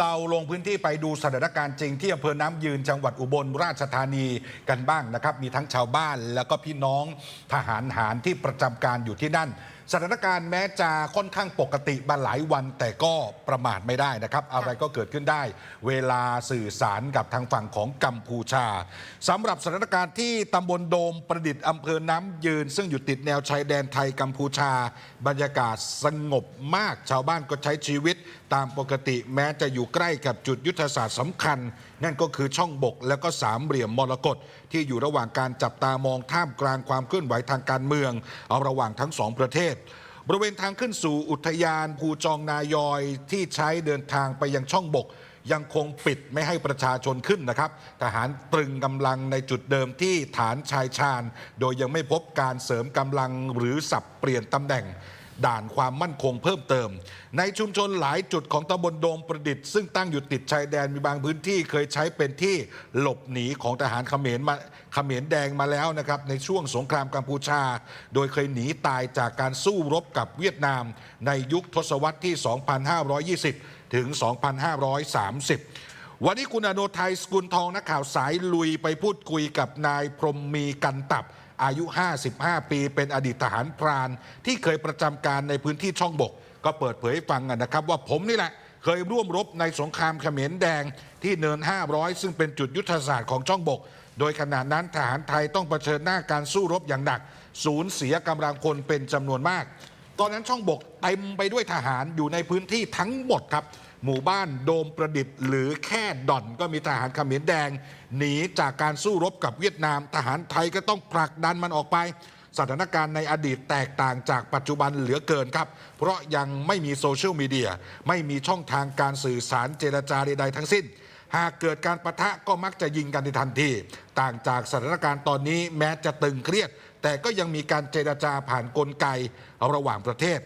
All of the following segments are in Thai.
เราลงพื้นที่ไปดูสถานการณ์จริงที่อำเภอน้ำยืนจังหวัดอุบลราชธานีกันบ้างนะครับ มีทั้งชาวบ้านแล้วก็พี่น้องทหารหารที่ประจำการอยู่ที่นั่น สถานการณ์แม้จะค่อนข้างปกติมาหลายวัน แต่ก็ประมาทไม่ได้นะครับ อะไรก็เกิดขึ้นได้ เวลาสื่อสารกับทางฝั่งของกัมพูชาสำหรับสถานการณ์ที่ตำบลโดมประดิษฐ์อำเภอน้ำยืน ซึ่งอยู่ติดแนวชายแดนไทยกัมพูชา บรรยากาศสงบมากชาวบ้านก็ใช้ชีวิต ตามปกติแม้จะอยู่ใกล้กับจุดยุทธศาสตร์สำคัญ นั่นก็คือช่องบกแล้วก็สามเหลี่ยมมรกตที่อยู่ระหว่างการจับตามองท่ามกลางความเคลื่อนไหวทางการเมือง เอาระหว่างทั้งสองประเทศบริเวณทางขึ้นสู่อุทยานภูจองนายอยที่ใช้เดินทางไปยังช่องบก ยังคงปิดไม่ให้ประชาชนขึ้นนะครับ ทหารตรึงกำลังในจุดเดิมที่ฐานชายชาญ โดยยังไม่พบการเสริมกำลังหรือสับเปลี่ยนตำแหน่ง ด่านความมั่นคงเพิ่มเติม ในชุมชนหลายจุดของตำบลโดมประดิษฐ์ซึ่งตั้งอยู่ติดชายแดนมีบางพื้นที่เคยใช้เป็นที่หลบหนีของทหารเขมรมาเขมรแดงมาแล้วนะครับในช่วงสงครามกัมพูชา โดยเคยหนีตายจากการสู้รบกับเวียดนาม ในยุคทศวรรษที่ 2520 ถึง 2530 วันนี้คุณอนไทยสกุลทองนักข่าวสายลุยไปพูดคุยกับนายพรมมีกันตับ อายุ 55 ปีเป็นอดีตทหารพราน ที่เคยประจำการในพื้นที่ช่องบก ก็เปิดเผยฟังกันนะครับ ว่าผมนี่แหละ เคยร่วมรบในสงครามเขมรแดงที่เนิน 500 ซึ่งเป็นจุดยุทธศาสตร์ของช่องบก โดยขณะนั้นทหารไทยต้องเผชิญหน้าการสู้รบอย่างหนัก สูญเสียกำลังพลเป็นจำนวนมาก ตอนนั้นช่องบกเต็มไปด้วยทหารอยู่ในพื้นที่ทั้งหมดครับ หมู่บ้านโดมประดิษฐ์หรือแค่ด่อนก็มีทหารเขมรแดง หนีจากการสู้รบกับเวียดนาม ทหารไทยก็ต้องผลักดันมันออกไปสถานการณ์ในอดีตแตกต่างจากปัจจุบันเหลือเกินครับ เพราะยังไม่มีโซเชียลมีเดีย ไม่มีช่องทางการสื่อสารเจรจาใดๆทั้งสิ้น หากเกิดการประทะก็มักจะยิงกันในทันที ต่างจากสถานการณ์ตอนนี้แม้จะตึงเครียด แต่ก็ยังมีการเจรจาผ่านกลไกระหว่างประเทศ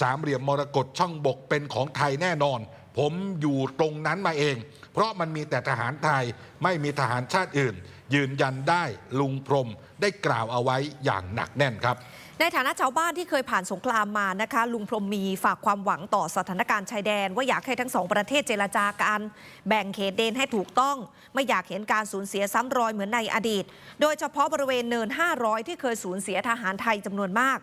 สามเหลี่ยมมรกตช่องบกเป็นของไทยแน่นอน ผมอยู่ตรงนั้นมาเอง เพราะมันมีแต่ทหารไทยไม่มีทหารชาติอื่น ยืนยันได้ลุงพรมได้กล่าวเอาไว้อย่างหนักแน่นครับในฐานะชาวบ้านที่เคยผ่านสงครามมานะคะ ลุงพรมมีฝากความหวังต่อสถานการณ์ชายแดน ว่าอยากให้ทั้งสองประเทศเจรจากัน แบ่งเขตเดนให้ถูกต้อง ไม่อยากเห็นการสูญเสียซ้ำรอยเหมือนในอดีต โดยเฉพาะบริเวณเนิน 500 ที่เคยสูญเสียทหารไทยจำนวนมาก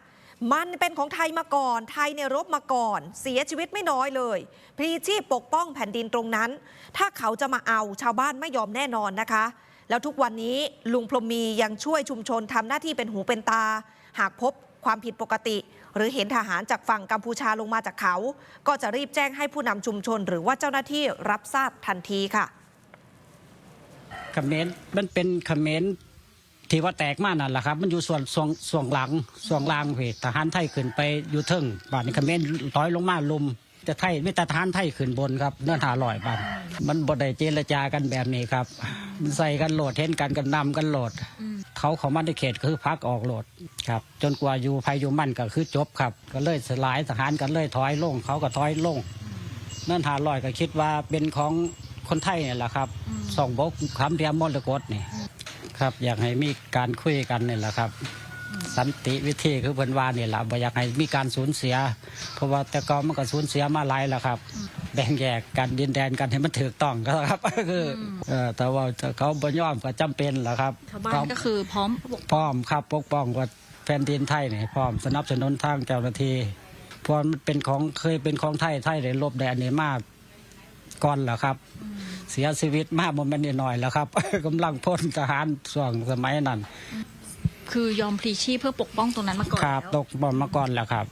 มันเป็นของไทยมาก่อน ไทยในยรบมาก่อน เสียชีวิตไม่น้อยเลยพลีชีพปกป้องแผ่นดินตรงนั้น ถ้าเขาจะมาเอาชาวบ้านไม่ยอมแน่นอนนะคะ แล้วทุกวันนี้ลุงพรหมมียังช่วยชุมชนทำหน้าที่เป็นหูเป็นตา หากพบความผิดปกติ หรือเห็นทหารจากฝั่งกัมพูชาลงมาจากเขา ก็จะรีบแจ้งให้ผู้นำชุมชน หรือว่าเจ้าหน้าที่รับทราบทันทีค่ะเขมรมันเป็นคอมเขมร ที่ว่าแตกมานั่นแหละครับ มันอยู่ส่วนส่วงส่วงหลังส่วงล่างพี่ทหารไทยขึ้นไปอยู่เทิงบ้านนี้เขมรถอยลงมาลุมแต่ไทยไม่แต่ทหารไทยขึ้นบนครับเนื้อหาลอยบ้านมันบ่ได้เจรจากันแบบนี้ครับ มันใส่กันโหลดเห็นกันกันนำกันโหลด เขาเขามาในเขตคือพักออกโหลดครับ จนกว่าอยู่ภัยอยู่มั่นก็คือจบครับ ก็เลยสลายทหารกันเลยถอยลง เขาก็ถอยลงเนั่นหาลอยก็คิดว่าเป็นของคนไทยเนี่ยแหละครับสองบกคำเดียมมรกตนี่ ครับ อยากให้มีการคุยกันนี่แหละครับ สันติวิธีคือเพิ่นว่านี่แหละบ่อยากให้มีการสูญเสีย เพราะว่าแต่ก็มันก็สูญเสียมาหลายแล้วครับ แบ่งแยกกันดินแดนกันให้มันถูกต้องก็ครับ คือเออแต่ว่าถ้าเขาบ่ยอมก็จำเป็นแหละครับชาวบ้านก็คือพร้อมปกพร้อมครับปกป้องว่าแผ่นดินไทยนี่พร้อมสนับสนุนทางเจ้าหน้าที่เพราะมันเป็นของเคยเป็นของไทยไทยได้ลบได้อันนี้มากก่อนแหละครับ เสียชีวิตมากมันไม่นน้อยแล้วครับ กำลังพ้นทหารส่วงสมัยนั้น คือยอมพลีชีพเพื่อปกป้องตรงนั้นมาก่อนครับ ตแล้วกบอลมาก่อนแล้วครับ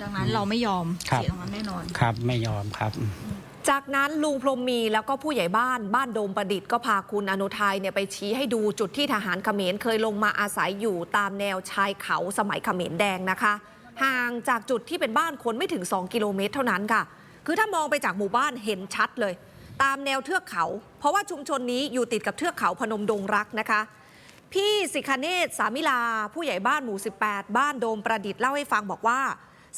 ดังนั้นเราไม่ยอมครับ เสียตรงนั้นแน่นอน ครับไม่ยอมครับ จากนั้นลุงพรหมมีแล้วก็ผู้ใหญ่บ้านบ้านโดมประดิษฐ์ก็พาคุณอนุทัยเนี่ยไปชี้ให้ดูจุดที่ทหารเขมรเคยลงมาอาศัยอยู่ตามแนวชายเขาสมัยเขมรแดงนะคะ ห่างจากจุดที่เป็นบ้านคนไม่ถึง 2 กิโลเมตรเท่านั้นค่ะ คือถ้ามองไปจากหมู่บ้านเห็นชัดเลย ตามแนวเทือกเขา เพราะว่าชุมชนนี้อยู่ติดกับเทือกเขาพนมดงรักนะคะ พี่สิคเนศสามิลา ผู้ใหญ่บ้านหมู่ 18 บ้านโดมประดิษฐ์เล่าให้ฟังบอกว่า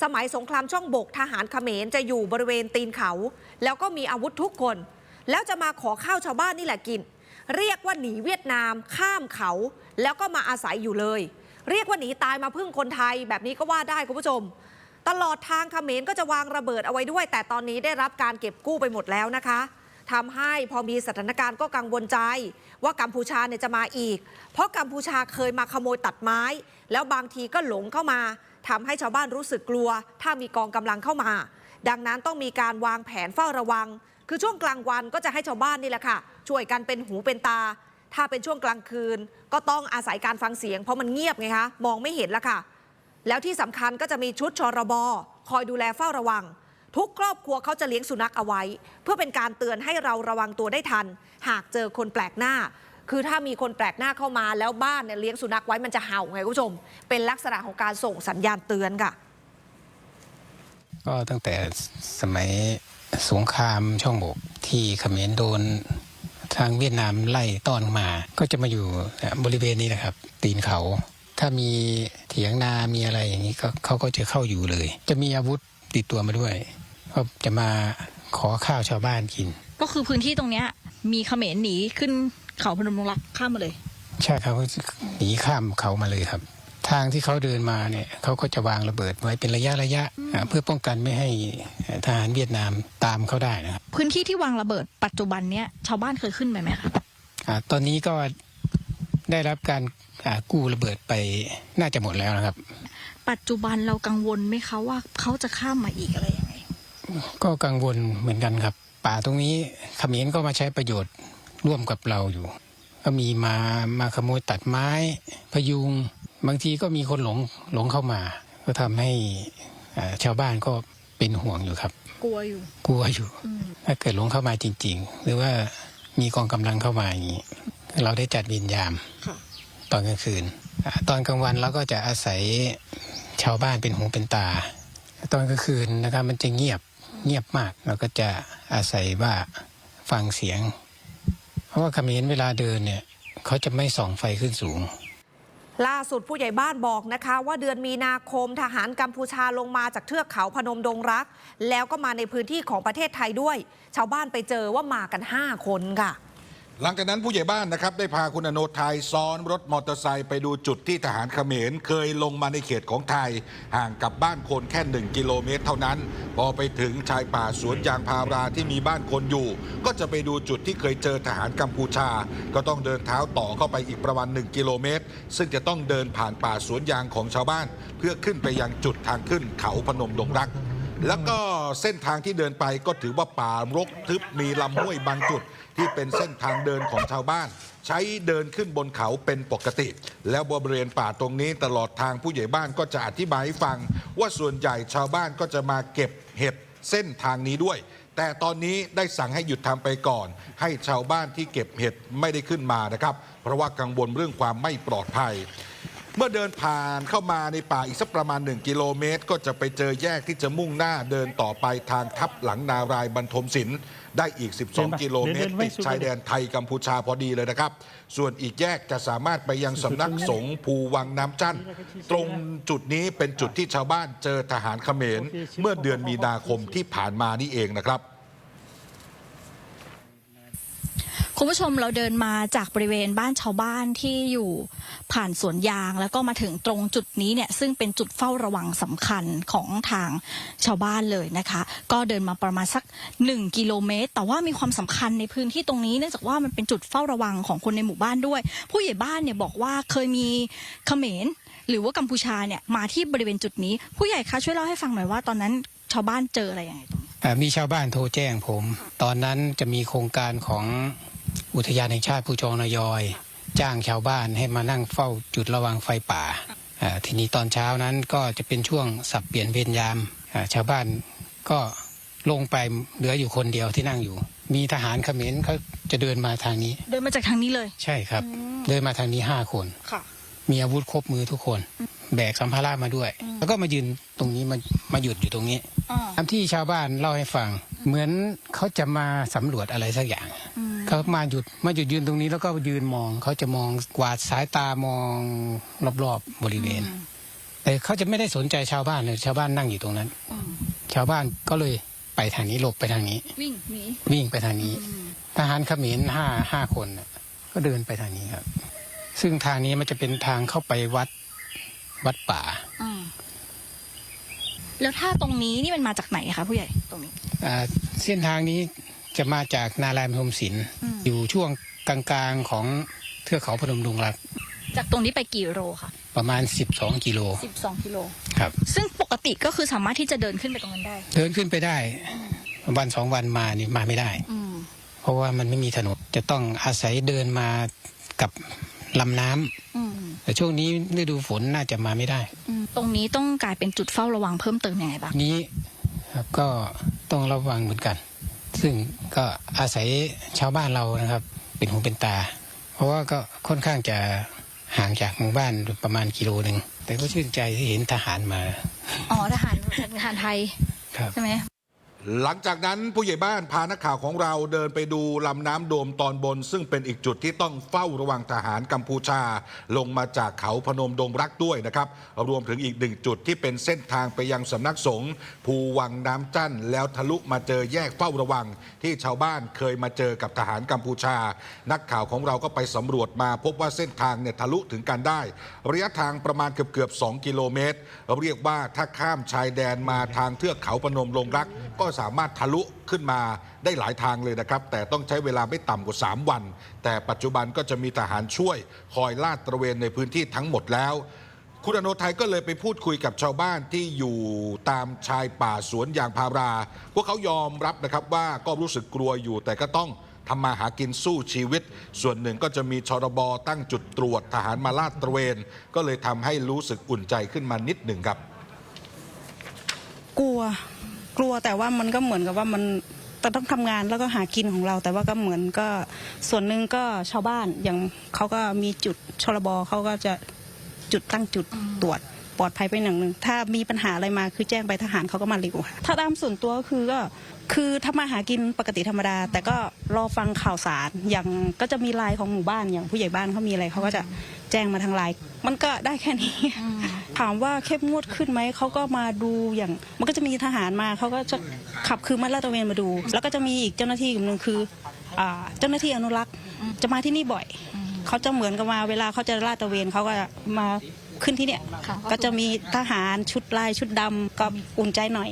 สมัยสงครามช่องบกทหารเขมรจะอยู่บริเวณตีนเขา แล้วก็มีอาวุธทุกคน แล้วจะมาขอข้าวชาวบ้านนี่แหละกิน เรียกว่าหนีเวียดนาม ข้ามเขา แล้วก็มาอาศัยอยู่เลย เรียกว่าหนีตายมาพึ่งคนไทยแบบนี้ก็ว่าได้คุณผู้ชมตลอดทางเขมรก็จะวางระเบิดเอาไว้ด้วย แต่ตอนนี้ได้รับการเก็บกู้ไปหมดแล้วนะคะ ทำให้พอมีสถานการณ์ก็กังวลใจ ว่ากัมพูชาเนี่ยจะมาอีก เพราะกัมพูชาเคยมาขโมยตัดไม้ แล้วบางทีก็หลงเข้ามาทำให้ชาวบ้านรู้สึกกลัว ถ้ามีกองกำลังเข้ามา ดังนั้นต้องมีการวางแผนเฝ้าระวัง คือช่วงกลางวันก็จะให้ชาวบ้านนี่แหละค่ะ ช่วยกันเป็นหูเป็นตา ถ้าเป็นช่วงกลางคืน ก็ต้องอาศัยการฟังเสียง เพราะมันเงียบไงคะมองไม่เห็นละค่ะ แล้วที่สำคัญก็จะมีชุดชรบคอยดูแลเฝ้าระวัง ทุกครอบครัวเขาจะเลี้ยงสุนัขเอาไว้ เพื่อเป็นการเตือนให้เราระวังตัวได้ทัน หากเจอคนแปลกหน้า คือถ้ามีคนแปลกหน้าเข้ามาแล้วบ้านเนี่ยเลี้ยงสุนัขไว้มันจะเห่าไงคุณผู้ชม เป็นลักษณะของการส่งสัญญาณเตือนค่ะ ก็ตั้งแต่สมัยสงครามช่องบกที่เขมรโดนทางเวียดนามไล่ต้อนมา ก็จะมาอยู่บริเวณนี้นะครับ ตีนเขา ถ้ามีเถียงนา มีอะไรอย่างนี้ก็เขาก็จะเข้าอยู่เลย จะมีอาวุธติดตัวมาด้วย ก็จะมาขอข้าวชาวบ้านกิน ก็คือพื้นที่ตรงเนี้ย มีเขมรหนีขึ้นเขาพนมรุ้งรักข้ามมาเลย ใช่ครับเขาหนีข้ามเขามาเลยครับ ทางที่เขาเดินมาเนี่ยเขาก็จะวางระเบิดไว้เป็นระยะระยะอ่าเพื่อป้องกันไม่ให้ทหารเวียดนามตามเขาได้นะครับพื้นที่ที่วางระเบิดปัจจุบันเนี้ยชาวบ้านเคยขึ้นไปไหมคะอาตอนนี้ก็ได้รับการอ่ากู้ระเบิดไปน่าจะหมดแล้วนะครับ ปัจจุบันเรากังวลไหมคะว่าเขาจะข้ามมาอีกอะไรยังไง ก็กังวลเหมือนกันครับ ป่าตรงนี้เขมรก็มาใช้ประโยชน์ร่วมกับเราอยู่ ก็มีมามาขโมยตัดไม้พยุง บางทีก็มีคนหลงหลงเข้ามา ก็ทำให้อ่าชาวบ้านก็เป็นห่วงอยู่ครับ กลัวอยู่ กลัวอยู่ ถ้าเกิดหลงเข้ามาจริง ๆ หรือว่ามีกองกำลังเข้ามาอย่างนี้เราได้จัดเวินยามค่ะตอนกลางคืนอ่าตอนกลางวันเราก็จะอาศัยชาวบ้านเป็นหูเป็นตา ตอนกลางคืนนะครับมันจะเงียบ เงียบมากเราก็จะอาศัยว่าฟังเสียง เพราะว่าขมิ้นเวลาเดินเนี่ยเขาจะไม่ส่องไฟขึ้นสูง ล่าสุดผู้ใหญ่บ้านบอกนะคะ ว่าเดือนมีนาคมทหารกัมพูชาลงมาจากเทือกเขาพนมดงรัก แล้วก็มาในพื้นที่ของประเทศไทยด้วย ชาวบ้านไปเจอว่ามากัน 5 คนค่ะ หลังจากนั้นผู้ใหญ่บ้านนะครับได้พาคุณอโนไทยซ้อนรถมอเตอร์ไซค์ไปดูจุดที่ทหารเขมร เคยลงมาในเขตของไทย ห่างกับบ้านคนแค่ 1 กิโลเมตรเท่านั้น พอไปถึงชายป่าสวนยางพาราที่มีบ้านคนอยู่ ก็จะไปดูจุดที่เคยเจอทหารกัมพูชา ก็ต้องเดินเท้าต่อเข้าไปอีกประมาณ 1 กิโลเมตร ซึ่งจะต้องเดินผ่านป่าสวนยางของชาวบ้าน เพื่อขึ้นไปยังจุดทางขึ้นเขาพนมดงรัก แล้วก็เส้นทางที่เดินไปก็ถือว่าป่ารกทึบมีลำห้วยบางจุด ที่เป็นเส้นทางเดินของชาวบ้าน ใช้เดินขึ้นบนเขาเป็นปกติ แล้วบริเวณป่าตรงนี้ตลอดทางผู้ใหญ่บ้านก็จะอธิบายให้ฟัง ว่าส่วนใหญ่ชาวบ้านก็จะมาเก็บเห็ดเส้นทางนี้ด้วย แต่ตอนนี้ได้สั่งให้หยุดทำไปก่อน ให้ชาวบ้านที่เก็บเห็ดไม่ได้ขึ้นมานะครับ เพราะว่ากังวลเรื่องความไม่ปลอดภัย เมื่อเดินผ่านเข้ามาในป่าอีกสักประมาณ 1 กิโลเมตร ก็จะไปเจอแยกที่จะมุ่งหน้าเดินต่อไปทางทับหลังนารายบรรทมศิลป์ได้อีก 12 กิโลเมตรติดชายแดนไทยกัมพูชาพอดีเลยนะครับ ส่วนอีกแยกจะสามารถไปยังสำนักสงฆ์ภูวังน้ำจันทร์ตรงจุดนี้เป็นจุดที่ชาวบ้านเจอทหารเขมร เมื่อเดือนมีนาคมที่ผ่านมานี่เองนะครับ คุณผู้ชมเราเดินมาจากบริเวณบ้านชาวบ้านที่อยู่ผ่านสวนยาง แล้วก็มาถึงตรงจุดนี้เนี่ยซึ่งเป็นจุดเฝ้าระวังสำคัญของทางชาวบ้านเลยนะคะ ก็เดินมาประมาณสัก 1 กิโลเมตร แต่ว่ามีความสำคัญในพื้นที่ตรงนี้เนื่องจากว่ามันเป็นจุดเฝ้าระวังของคนในหมู่บ้านด้วย ผู้ใหญ่บ้านเนี่ยบอกว่าเคยมีเขมรหรือว่ากัมพูชาเนี่ยมาที่บริเวณจุดนี้ ผู้ใหญ่คะช่วยเล่าให้ฟังหน่อยว่าตอนนั้นชาวบ้านเจออะไรยังไงตรงนี้มีชาวบ้านโทรแจ้งผม ตอนนั้นจะมีโครงการของ อุทยานแห่งชาติภูจองนายอย จ้างชาวบ้านให้มานั่งเฝ้าจุดระวังไฟป่าอ่าทีนี้ตอนเช้านั้นก็จะเป็นช่วงสับเปลี่ยนเวรยามอ่าชาวบ้านก็ลงไปเหลืออยู่คนเดียวที่นั่งอยู่ มีทหารเขมรเขาจะเดินมาทางนี้ เดินมาจากทางนี้เลย ใช่ครับ เดินมาทางนี้ห้าคนค่ะมีอาวุธครบมือทุกคน แบกสัมภาระมาด้วย แล้วก็มายืนตรงนี้มามาหยุดอยู่ตรงนี้อ่าตามที่ชาวบ้านเล่าให้ฟัง เหมือนเขาจะมาสำรวจอะไรสักอย่าง เขามาหยุดมาหยุดยืนตรงนี้แล้วก็ยืนมองเขาจะมองกวาดสายตามองรอบๆบริเวณ แต่เขาจะไม่ได้สนใจชาวบ้านเลยชาวบ้านนั่งอยู่ตรงนั้น ชาวบ้านก็เลยไปทางนี้หลบไปทางนี้ วิ่งหนีวิ่งไปทางนี้ ทหารเขมรห้าห้าคนน่ะก็เดินไปทางนี้ครับ ซึ่งทางนี้มันจะเป็นทางเข้าไปวัดวัดป่า อ่าแล้วถ้าตรงนี้นี่มันมาจากไหนคะผู้ใหญ่ตรงนี้ อ่าเส้นทางนี้ จะมาจากนารายณ์พนมศิลป์อยู่ช่วงกลางๆของเทือกเขาพนมดงรัก จากตรงนี้ไปกี่โลคะประมาณ 12 กิโล 12 กิโล ครับ ซึ่งปกติก็คือสามารถที่จะเดินขึ้นไปตรงนั้นได้ เดินขึ้นไปได้ วันสองวันมานี่มาไม่ได้อืมเพราะว่ามันไม่มีถนน จะต้องอาศัยเดินมากับลำน้ำอืมแต่ช่วงนี้ฤดูฝนน่าจะมาไม่ได้อืมตรงนี้ต้องกลายเป็นจุดเฝ้าระวังเพิ่มเติมยังไงบ้าง นี้ครับก็ต้องระวังเหมือนกัน ซึ่งก็อาศัยชาวบ้านเรานะครับ เป็นหูเป็นตา เพราะว่าก็ค่อนข้างจะห่างจากหมู่บ้านประมาณกิโลหนึ่งแต่ก็ชื่นใจที่เห็นทหารมา อ๋อทหารทหารไทยครับใช่ไหม หลังจากนั้นผู้ใหญ่บ้านพานักข่าวของเราเดินไปดูลำน้ำโดมตอนบน ซึ่งเป็นอีกจุดที่ต้องเฝ้าระวังทหารกัมพูชา ลงมาจากเขาพนมดงรักด้วยนะครับ รวมถึงอีกหนึ่งจุดที่เป็นเส้นทางไปยังสำนักสงฆ์ภูวังน้ำจันแล้วทะลุมาเจอแยกเฝ้าระวัง ที่ชาวบ้านเคยมาเจอกับทหารกัมพูชา นักข่าวของเราก็ไปสำรวจมา พบว่าเส้นทางเนี่ยทะลุถึงกันได้ ระยะทางประมาณเกือบเกือบ2กิโลเมตรเรียกว่าถ้าข้ามชายแดนมาทางเทือกเขาพนมลงรักก็สามารถทะลุขึ้นมาได้หลายทางเลยนะครับ แต่ต้องใช้เวลาไม่ต่ำกว่า 3 วัน แต่ปัจจุบันก็จะมีทหารช่วย คอยลาดตระเวนในพื้นที่ทั้งหมดแล้ว คุณอนไทยก็เลยไปพูดคุยกับชาวบ้านที่อยู่ตามชายป่าสวนยางพารา พวกเขายอมรับนะครับว่าก็รู้สึกกลัวอยู่แต่ก็ต้องทำมาหากินสู้ชีวิต ส่วนหนึ่งก็จะมีชรบตั้งจุดตรวจทหารมาลาดตระเวน ก็เลยทำให้รู้สึกอุ่นใจขึ้นมานิดหนึ่งครับ กลัว กลัวแต่ว่ามันก็เหมือนกับว่ามันแต่ต้องทำงานแล้วก็หากินของเรา แต่ว่าก็เหมือนก็ส่วนหนึ่งก็ชาวบ้านอย่างเขาก็มีจุดชลบเขาก็จะจุดตั้งจุดตรวจปลอดภัยไปหนึ่งหนึ่งถ้ามีปัญหาอะไรมาคือแจ้งไปทหารเขาก็มาเร็วค่ะถ้าตามส่วนตัวก็คือก็คือถ้ามาหากินปกติธรรมดา แต่ก็รอฟังข่าวสารอย่างก็จะมีไลน์ของหมู่บ้านอย่างผู้ใหญ่บ้านเขามีอะไรเขาก็จะแจ้งมาทางไลน์มันก็ได้แค่นี้ ถามว่าเข้มงวดขึ้นไหมเขาก็มาดูอย่างมันก็จะมีทหารมาเขาก็จะขับคือมาลาดตระเวนมาดู แล้วก็จะมีอีกเจ้าหน้าที่กลุ่มหนึ่งคืออ่าเจ้าหน้าที่อนุรักษ์จะมาที่นี่บ่อยเขาจะเหมือนกับมาเวลาเขาจะลาดตระเวนเขาก็จะมาขึ้นที่เนี่ยค่ะก็จะมีทหารชุดลายชุดดำก็อุ่นใจหน่อย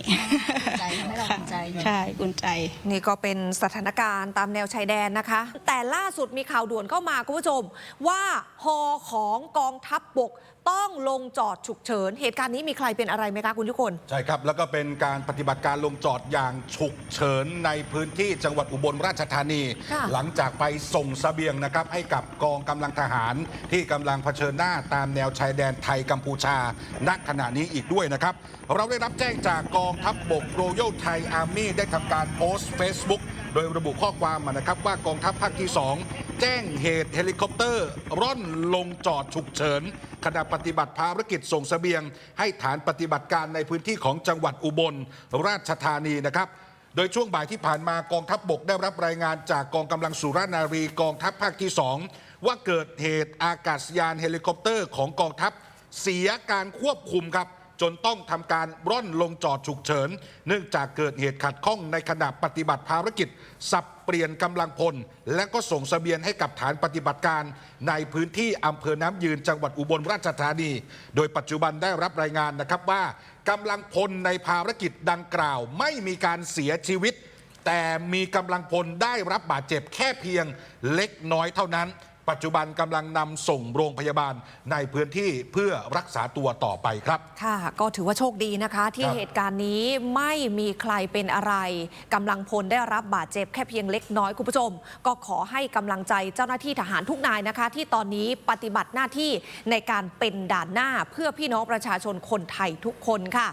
ใจทำให้เราอุ่นใจใช่อุ่นใจ นี่ก็เป็นสถานการณ์ตามแนวชายแดนนะคะ แต่ล่าสุดมีข่าวด่วนเข้ามาคุณผู้ชม ว่าฮอของกองทัพบบก ต้องลงจอดฉุกเฉิน เหตุการณ์นี้มีใครเป็นอะไรไหมคะคุณทุกคน ใช่ครับ แล้วก็เป็นการปฏิบัติการลงจอดอย่างฉุกเฉินในพื้นที่จังหวัดอุบลราชธานี ค่ะ หลังจากไปส่งสเสบียงนะครับ ให้กับกองกำลังทหารที่กำลังเผชิญหน้าตามแนวชายแดนไทยกัมพูชาณขณะนี้อีกด้วยนะครับ เราได้รับแจ้งจากกองทัพบบกโรยัลไทยอาร์มี่ได้ทำการโพสต์ Facebook โดยระบุข้อความมานะครับว่ากองทัพภาคที่ 2 แจ้งเหตุเฮลิคอปเตอร์ ร่อนลงจอดฉุกเฉินขณะปฏิบัติภารกิจส่งเสบียง ให้ฐานปฏิบัติการในพื้นที่ของจังหวัดอุบลราชธานีนะครับโดยช่วงบ่ายที่ผ่านมากองทัพบบกได้รับรายงานจากกองกำลังสุรนารีกองทัพภาคที่ 2 ว่าเกิดเหตุอากาศยานเฮลิคอปเตอร์ของกองทัพเสียการควบคุมครับ จนต้องทำการร่อนลงจอดฉุกเฉิน เนื่องจากเกิดเหตุขัดข้องในขณะปฏิบัติภารกิจ สับเปลี่ยนกำลังพล และก็ส่งเสบียงให้กับฐานปฏิบัติการ ในพื้นที่อำเภอน้ำยืนจังหวัดอุบลราชธานี โดยปัจจุบันได้รับรายงานนะครับว่ากำลังพลในภารกิจดังกล่าว ไม่มีการเสียชีวิตแต่มีกำลังพลได้รับบาดเจ็บแค่เพียงเล็กน้อยเท่านั้น ปัจจุบันกำลังนำส่งโรงพยาบาลในพื้นที่เพื่อรักษาตัวต่อไปครับ ค่ะ ก็ถือว่าโชคดีนะคะ ที่ครับ เหตุการณ์นี้ไม่มีใครเป็นอะไรกำลังพลได้รับบาดเจ็บแค่เพียงเล็กน้อยคุณผู้ชม ก็ขอให้กำลังใจเจ้าหน้าที่ทหารทุกนายนะคะ ที่ตอนนี้ปฏิบัติหน้าที่ในการเป็นด่านหน้าเพื่อพี่น้องประชาชนคนไทยทุกคนค่ะ